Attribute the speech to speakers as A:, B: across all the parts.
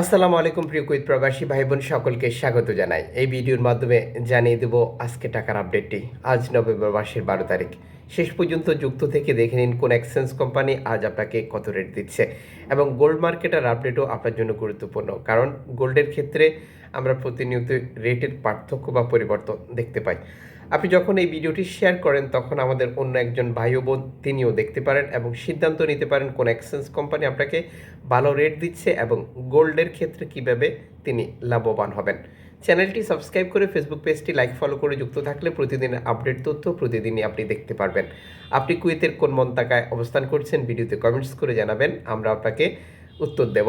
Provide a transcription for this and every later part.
A: আসসালামু আলাইকুম প্রিয় কুইত প্রবাসী ভাই বোন সকলকে স্বাগত জানাই। এই ভিডিওর মাধ্যমে জানিয়ে দেব আজকে টাকার আপডেটটি। আজ নভেম্বর মাসের বারো তারিখ। শেষ পর্যন্ত যুক্ত থেকে দেখে নিন কোন এক্সচেঞ্জ কোম্পানি আজ আপনাকে কত রেট দিচ্ছে এবং গোল্ড মার্কেটের আপডেটও আপনার জন্য গুরুত্বপূর্ণ। কারণ গোল্ডের ক্ষেত্রে আমরা প্রতিনিয়ত রেটের পার্থক্য বা পরিবর্তন দেখতে পাই। আপনি যখন এই ভিডিওটি শেয়ার করেন, তখন আমাদের অন্য একজন ভাই বোন তিনিও দেখতে পারেন এবং সিদ্ধান্ত নিতে পারেন কোন এক্সচেঞ্জ কোম্পানি আপনাকে ভালো রেট দিচ্ছে এবং গোল্ডের ক্ষেত্রে কীভাবে তিনি লাভবান হবেন। চ্যানেলটি সাবস্ক্রাইব করে ফেসবুক পেজটি লাইক ফলো করে যুক্ত থাকলে প্রতিদিনের আপডেট তথ্য প্রতিদিনই আপনি দেখতে পারবেন। আপনি কুয়েতের কোন মন্তাকায় অবস্থান করছেন, ভিডিওতে কমেন্টস করে জানাবেন, আমরা আপনাকে উত্তর দেব।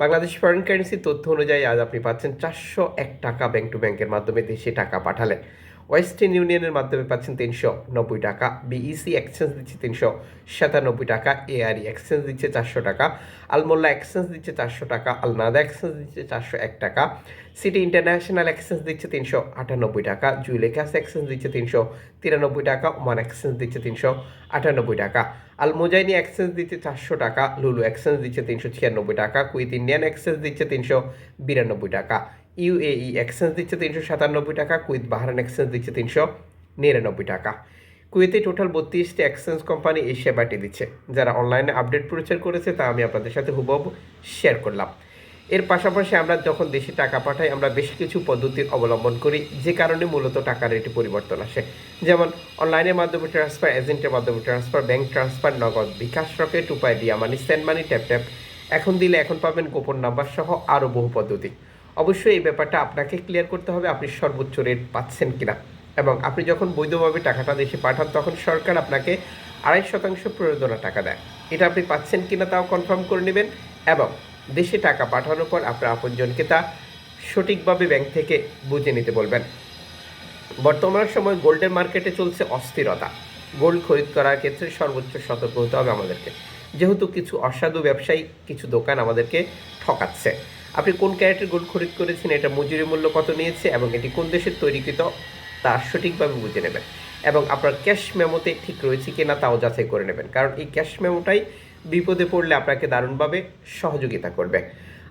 A: বাংলাদেশ ফরেন কারেন্সি তথ্য অনুযায়ী আজ আপনি পাচ্ছেন চারশো এক টাকা ব্যাংক টু ব্যাংকের মাধ্যমে দেশে টাকা পাঠালেন। ওয়েস্টার্ন ইউনিয়নের মাধ্যমে পাচ্ছেন তিনশো নব্বই টাকা বিইসি এক্সচেঞ্জ দিচ্ছে তিনশো সাতানব্বই টাকা এআরই এক্সচেঞ্জ দিচ্ছে চারশো টাকা আলমোল্লা এক্সচেঞ্জ দিচ্ছে চারশো টাকা আলনাদা এক্সচেঞ্জ দিচ্ছে চারশো এক টাকা সিটি ইন্টারন্যাশনাল এক্সচেঞ্জ দিচ্ছে তিনশো আটানব্বই টাকা জুইলেকাস এক্সচেঞ্জ দিচ্ছে তিনশো তিরানব্বই টাকা ওমান এক্সচেঞ্জ দিচ্ছে তিনশো আটানব্বই টাকা আল মোজাইনি এক্সচেঞ্জ দিচ্ছে চারশো টাকা লুলু এক্সচেঞ্জ দিচ্ছে তিনশো ছিয়ানব্বই টাকা কুইত ইন্ডিয়ান এক্সচেঞ্জ দিচ্ছে তিনশো বিরানব্বই টাকা ইউএই এক্সচেঞ্জ দিচ্ছে তিনশো সাতানব্বই টাকা কুইত বাহারান এক্সচেঞ্জ দিচ্ছে তিনশো নিরানব্বই টাকা। কুয়েতে টোটাল বত্রিশটি এক্সচেঞ্জ কোম্পানি এই সেবাটি দিচ্ছে। যারা অনলাইনে আপডেট প্রচার করেছে, তা আমি আপনাদের সাথে হুবহু শেয়ার করলাম। এর পাশাপাশি আমরা যখন দেশে টাকা পাঠাই, আমরা বেশ কিছু পদ্ধতির অবলম্বন করি, যে কারণে মূলত টাকার রেটে পরিবর্তন আসে। যেমন অনলাইনের মাধ্যমে ট্রান্সফার এজেন্টের মাধ্যমে ট্রান্সফার ব্যাংক ট্রান্সফার নগদ বিকাশ রকেট, উপায়, দিয়া money send money tap tap এখন দিলে এখন পাবেন গোপন নাম্বার সহ আরও বহু পদ্ধতি। অবশ্যই এই ব্যাপারটা আপনাকে ক্লিয়ার করতে হবে আপনি সর্বোচ্চ রেট পাচ্ছেন কিনা। এবং আপনি যখন বৈধভাবে টাকাটা দেশে পাঠান, তখন সরকার আপনাকে আড়াই শতাংশ প্রয়োজনা টাকা দেয়। এটা আপনি পাচ্ছেন কিনা তাও কনফার্ম করে নেবেন এবং দেশে টাকা পাঠানোর পর আপনার আপনজনকে তা সঠিকভাবে ব্যাংক থেকে বুঝে নিতে বলবেন। বর্তমান সময় গোল্ডের মার্কেটে চলছে অস্থিরতা। গোল্ড খরিদ করার ক্ষেত্রে সর্বোচ্চ সতর্ক হতে হবে আমাদেরকে। যেহেতু কিছু অসাধু ব্যবসায়ী, কিছু দোকান আমাদেরকে ঠকাচ্ছে। আপনি কোন ক্যারেটের গোল্ড খরিদ করেছেন, এটা মজুরি মূল্য কত নিয়েছে এবং এটি কোন দেশের তৈরিকৃত, তা সঠিকভাবে বুঝে নেবেন। এবং আপনার ক্যাশ মেমোতে ঠিক রয়েছে কিনা তাও যাচাই করে নেবেন। কারণ এই ক্যাশ মেমোটাই বিপদে পড়লে আপনাকে দারুণভাবে সহযোগিতা করবে।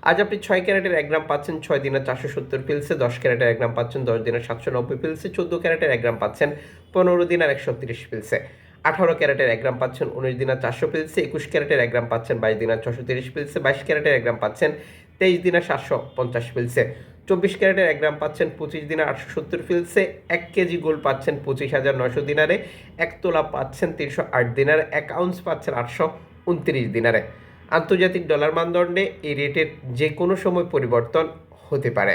A: আজ আপনি ছয় ক্যারেটের এক গ্রাম পাচ্ছেন, ছয় দিনের চারশো সত্তর পিলসে দশ ক্যারেটের এক গ্রাম পাচ্ছেন, দশ দিনের সাতশো নব্বই পিলসে চোদ্দ ক্যারেটের এক গ্রাম পাচ্ছেন, পনেরো দিনের একশো তিরিশ পিলসে আঠারো ক্যারেটের এক গ্রাম পাচ্ছেন উনিশ দিনের চারশো পিলসে, একুশ ক্যারেটের এক গ্রাম পাচ্ছেন বাইশ দিনের ছশো তিরিশ পিলসে, বাইশ ক্যারেটের এক গ্রাম পাচ্ছেন তেইশ দিনের সাতশো পঞ্চাশ পিলসে। চব্বিশ ক্যারেটের এক গ্রাম পাচ্ছেন পঁচিশ দিনে আটশো সত্তর ফিলসে এক কেজি গোল্ড পাচ্ছেন পঁচিশ হাজার নয়শো দিনারে, এক তোলা পাচ্ছেন তিনশো আট দিনারে, এক আউন্স পাচ্ছেন আটশো উনত্রিশ দিনারে। আন্তর্জাতিক ডলার মানদণ্ডে এই রেটের যে কোনো সময় পরিবর্তন হতে পারে।